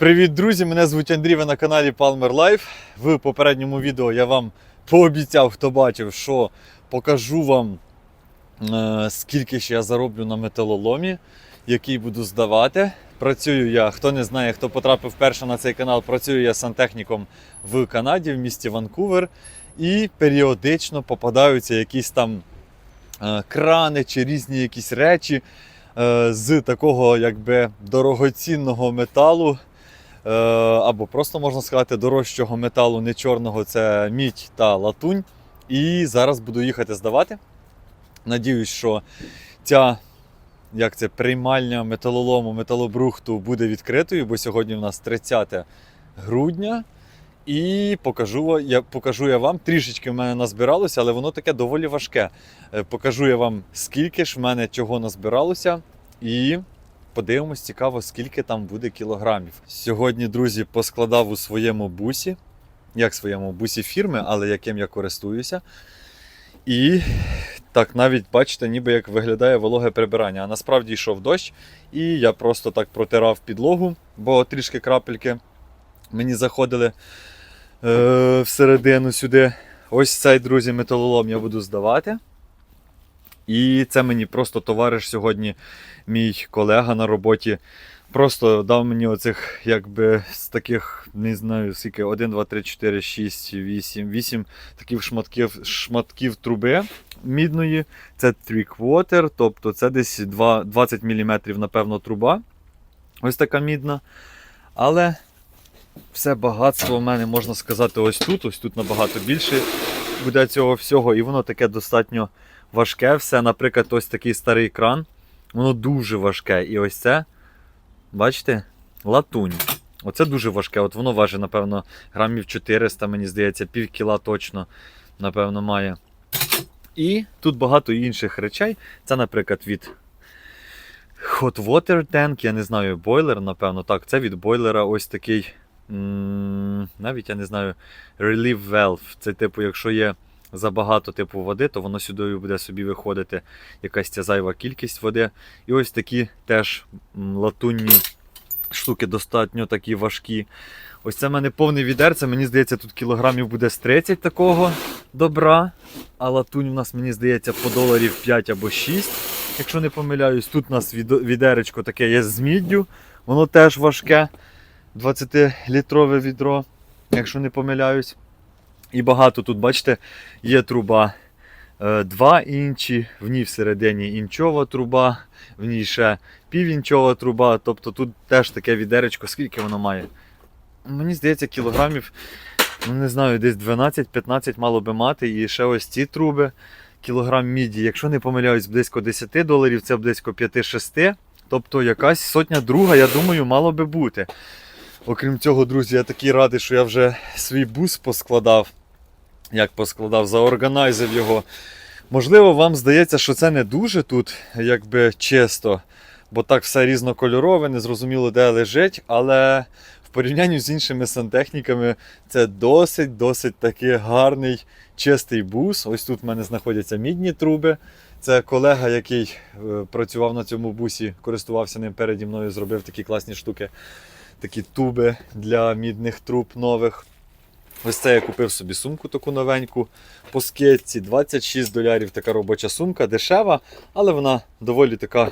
Привіт, друзі! Мене звуть Андрій, ви на каналі Palmer Life. В попередньому відео я вам пообіцяв, хто бачив, що покажу вам, е, скільки ще я зароблю на металоломі, який буду здавати. Працюю я, хто не знає, хто потрапив вперше на цей канал, працюю я сантехніком в Канаді, в місті Ванкувер. І періодично попадаються якісь там е, крани чи різні якісь речі е, з такого якби дорогоцінного металу. Е, або просто можна сказати дорожчого металу, не чорного, це мідь та латунь. І зараз буду їхати здавати. Надіюсь, що ця як це, приймальня металолому, металобрухту буде відкритою, бо сьогодні в нас 30 грудня. І покажу, я, покажу я вам, трішечки в мене назбиралося, але воно таке доволі важке. Е, Покажу я вам, скільки ж в мене чого назбиралося. І подивимось, цікаво, скільки там буде кілограмів. Сьогодні, друзі, поскладав у своєму бусі, як своєму бусі фірми, але яким я користуюся. І так навіть бачите, ніби як виглядає вологе прибирання. А насправді йшов дощ, і я просто так протирав підлогу, бо трішки крапельки мені заходили е, всередину сюди. Ось цей, друзі, металолом я буду здавати. І це мені просто товариш сьогодні, мій колега на роботі, просто дав мені оцих, якби з таких, не знаю, скільки, 1, 2, 3, 4, 6, 8, 8 таких шматків, шматків труби мідної. Це three-quarter, тобто це десь 2, 20 мм, напевно, труба. Ось така мідна. Але все багатство в мене, можна сказати, ось тут. Ось тут набагато більше буде цього всього. І воно таке достатньо важке все. Наприклад, ось такий старий кран. Воно дуже важке. І ось це, бачите, латунь. Оце дуже важке. От воно важить, напевно, грамів 400, мені здається, пів кіла точно, напевно, має. І тут багато інших речей. Це, наприклад, від Hot Water Tank, я не знаю, бойлер, напевно. Так, це від бойлера ось такий. Навіть я не знаю, Relief Valve. Це, типу, якщо є забагато типу води, то воно сюди буде собі виходити якась ця зайва кількість води. І ось такі теж латунні штуки достатньо такі важкі. Ось це в мене повне відерце. Мені здається, тут кілограмів буде з 30 такого добра. А латунь у нас, мені здається, по доларів 5 або 6, якщо не помиляюсь. Тут у нас відеречко таке є з міддю. Воно теж важке. 20-літрове відро, якщо не помиляюсь. І багато тут, бачите, є труба 2 інчі, в ній всередині інчова труба, в ній ще півінчова труба. Тобто тут теж таке відеречко, скільки воно має. Мені здається, кілограмів, ну не знаю, десь 12-15 мало би мати. І ще ось ці труби, кілограм міді. Якщо не помиляюсь, близько 10 доларів, це близько 5-6. Тобто якась сотня друга, я думаю, мало би бути. Окрім цього, друзі, я такий радий, що я вже свій бус поскладав. Як поскладав, заорганайзив його. Можливо, вам здається, що це не дуже тут, якби чисто, бо так все різнокольорове, незрозуміло, де лежить, але в порівнянні з іншими сантехніками це досить-досить такий гарний чистий бус. Ось тут в мене знаходяться мідні труби. Це колега, який е, працював на цьому бусі, користувався ним переді мною, зробив такі класні штуки, такі туби для мідних труб нових. Ось це я купив собі сумку таку новеньку по скидці. 26 долярів така робоча сумка, дешева, але вона доволі така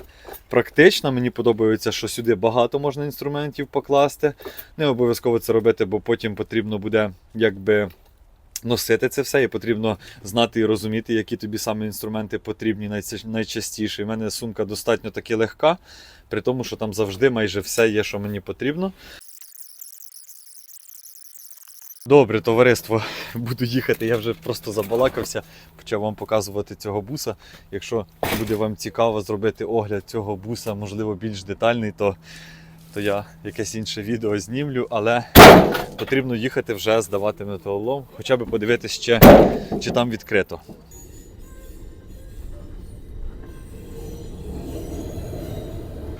практична. Мені подобається, що сюди багато можна інструментів покласти. Не обов'язково це робити, бо потім потрібно буде якби. Носити це все, і потрібно знати і розуміти, які тобі саме інструменти потрібні найчастіше. У мене сумка достатньо таки легка, при тому, що там завжди майже все є, що мені потрібно. Добре, товариство, буду їхати. Я вже просто забалакався, почав вам показувати цього буса. Якщо буде вам цікаво зробити огляд цього буса, можливо, більш детальний, то, то я якесь інше відео знімлю, але потрібно їхати вже здавати металолом, хоча б подивитися ще, чи там відкрито.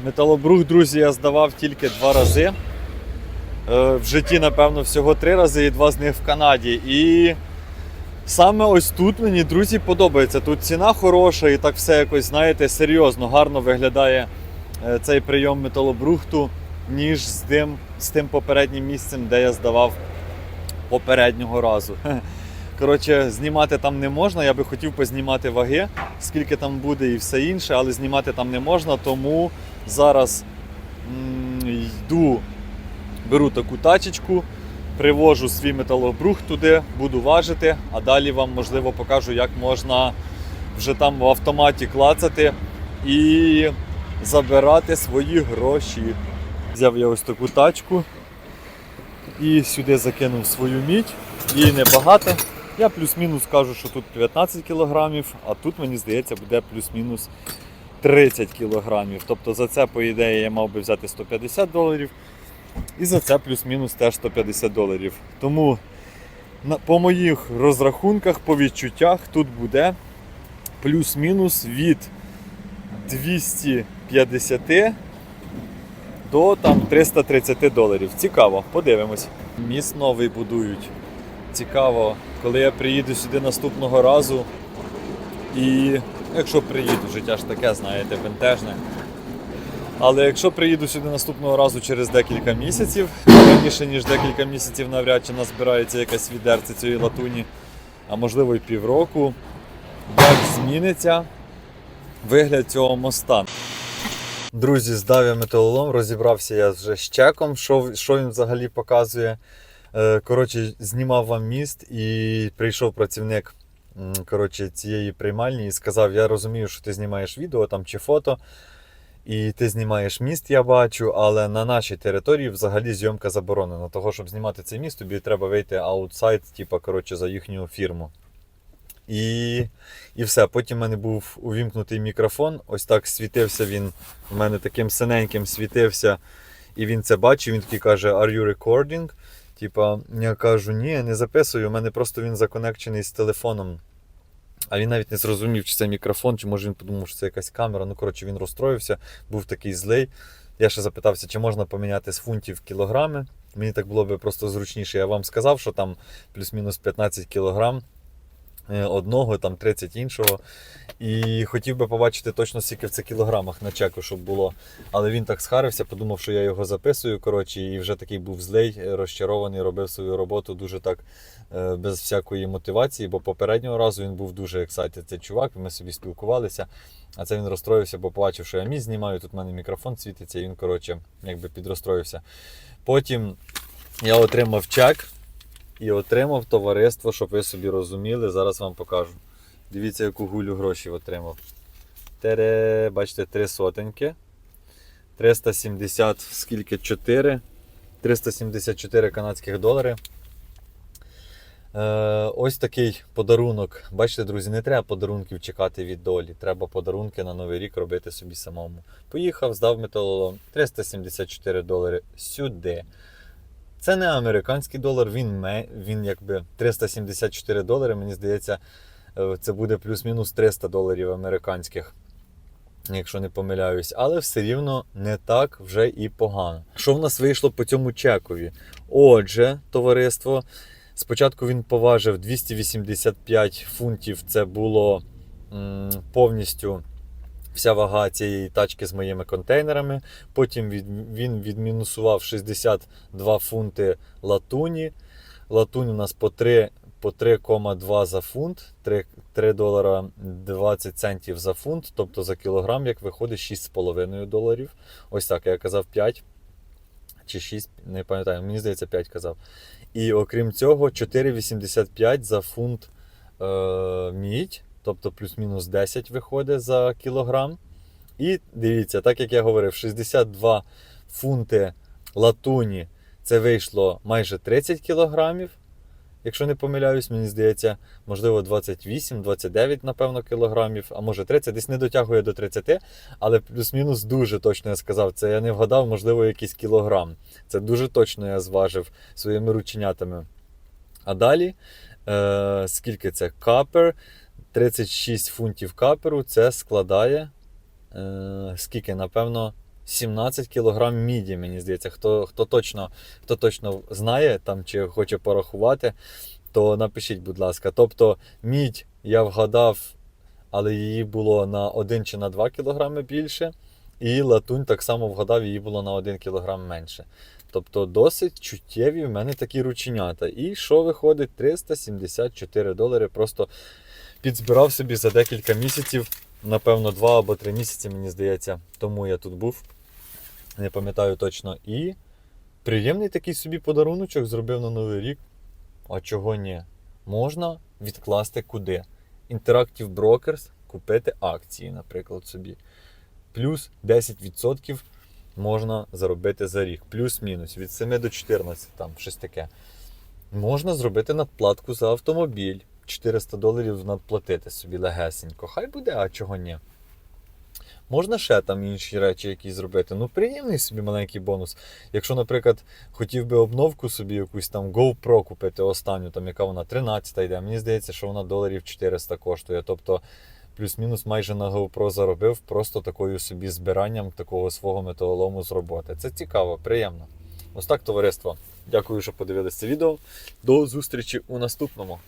Металобрух, друзі, я здавав тільки два рази. Е, В житті, напевно, всього три рази і два з них в Канаді. І саме ось тут мені, друзі, подобається. Тут ціна хороша і так все якось, знаєте, серйозно, гарно виглядає е, цей прийом металобрухту. ніж з тим, з тим попереднім місцем, де я здавав попереднього разу. Коротше, знімати там не можна. Я би хотів познімати ваги, скільки там буде і все інше, але знімати там не можна, тому зараз м, йду, беру таку тачечку, привожу свій металобрух туди, буду важити, а далі вам можливо покажу, як можна вже там в автоматі клацати і забирати свої гроші. Взяв я ось таку тачку і сюди закинув свою мідь. Її небагато. Я плюс-мінус кажу, що тут 19 кілограмів, а тут, мені здається, буде плюс-мінус 30 кілограмів. Тобто за це, по ідеї, я мав би взяти 150 доларів. І за це плюс-мінус теж 150 доларів. Тому по моїх розрахунках, по відчуттях, тут буде плюс-мінус від 250 до там 330 доларів. Цікаво, подивимось. Міст новий будують. Цікаво, коли я приїду сюди наступного разу. І якщо приїду, життя ж таке, знаєте, бентежне. Але якщо приїду сюди наступного разу через декілька місяців, раніше ніж декілька місяців навряд чи назбирається якась відерце цієї латуні, а можливо і півроку, як зміниться вигляд цього моста. Друзі, здав я металолом, розібрався я вже з чеком, що, що він взагалі показує. Е, Коротше, знімав вам міст і прийшов працівник коротше, цієї приймальні і сказав: Я розумію, що ти знімаєш відео там чи фото, і ти знімаєш міст, я бачу, але на нашій території взагалі зйомка заборонена. Того, щоб знімати цей міст, тобі треба вийти аутсайд, типу, коротше, за їхню фірму. І, і все. Потім в мене був увімкнутий мікрофон. Ось так світився він. У мене таким синеньким світився. І він це бачив. Він такий каже: Are you recording? Типа, я кажу, ні, не записую. У мене просто він законекчений з телефоном. А він навіть не зрозумів, чи це мікрофон, чи може він подумав, що це якась камера. Ну, коротше, він розстроївся, був такий злий. Я ще запитався, чи можна поміняти з фунтів кілограми. Мені так було би просто зручніше. Я вам сказав, що там плюс-мінус 15 кілограм одного, там 30 іншого. І хотів би побачити точно скільки в це кілограмах на чеку, щоб було. Але він так схарився, подумав, що я його записую. Коротше, і вже такий був злий, е, розчарований, робив свою роботу дуже так е, без всякої мотивації, бо попереднього разу він був дуже excited, цей чувак, ми собі спілкувалися. А це він розстроївся, бо побачив, що я міст знімаю, тут в мене мікрофон світиться, і він, коротше, якби підрозстроївся. Потім я отримав чек і отримав товариство, щоб ви собі розуміли. Зараз вам покажу. Дивіться, яку гулю грошей отримав. Тере, бачите, три сотеньки. 370, скільки? 4. 374 канадських долари. Е, ось такий подарунок. Бачите, друзі, не треба подарунків чекати від долі. Треба подарунки на Новий рік робити собі самому. Поїхав, здав металолом 374 долари сюди. Це не американський долар, він, він якби 374 долари, мені здається, е, це буде плюс-мінус 300 доларів американських, якщо не помиляюсь. Але все рівно не так вже і погано. Що в нас вийшло по цьому чекові? Отже, товариство, спочатку він поважив 285 фунтів, це було м, повністю. Вся вага цієї тачки з моїми контейнерами. Потім він відмінусував 62 фунти латуні. Латунь у нас по 3 по 3,2 за фунт, 3, 3 долара 20 центів за фунт, тобто за кілограм, як виходить 6,5 доларів. Ось так, я казав 5 чи 6, не пам'ятаю, мені здається, 5 казав. І окрім цього, 4,85 за фунт е, мідь, тобто плюс-мінус 10 виходить за кілограм. І дивіться, так як я говорив, 62 фунти латуні це вийшло майже 30 кілограмів. Якщо не помиляюсь, мені здається, можливо, 28-29, напевно, кілограмів, а може 30, десь не дотягує до 30, але плюс-мінус дуже точно я сказав. Це я не вгадав, можливо, якийсь кілограм. Це дуже точно я зважив своїми рученятами. А далі, е, скільки це? Капер, 36 фунтів каперу, це складає. Е, скільки, напевно, 17 кг міді, мені здається. Хто, хто, точно, хто точно знає там чи хоче порахувати, то напишіть, будь ласка. Тобто, мідь я вгадав, але її було на 1 чи на 2 кг більше. І латунь так само вгадав, її було на 1 кг менше. Тобто досить чуттєві в мене такі рученята. І що виходить? 374 долари. Просто підзбирав собі за декілька місяців, напевно, 2 або 3 місяці, мені здається, тому я тут був. Не пам'ятаю точно. І приємний такий собі подаруночок зробив на Новий рік. А чого ні? Можна відкласти куди? Interactive Brokers купити акції, наприклад, собі. Плюс 10% можна заробити за рік. Плюс-мінус від 7 до 14, там щось таке. Можна зробити надплатку за автомобіль. 400 доларів надплатити собі легесенько. Хай буде, а чого ні. Можна ще там інші речі якісь зробити. Ну, приємний собі маленький бонус. Якщо, наприклад, хотів би обновку собі якусь там GoPro купити останню, там яка вона 13 йде. Мені здається, що вона доларів 400 коштує. Тобто плюс-мінус майже на GoPro заробив просто такою собі збиранням такого свого металолому з роботи. Це цікаво, приємно. Ось так, товариство. Дякую, що подивилися це відео. До зустрічі у наступному.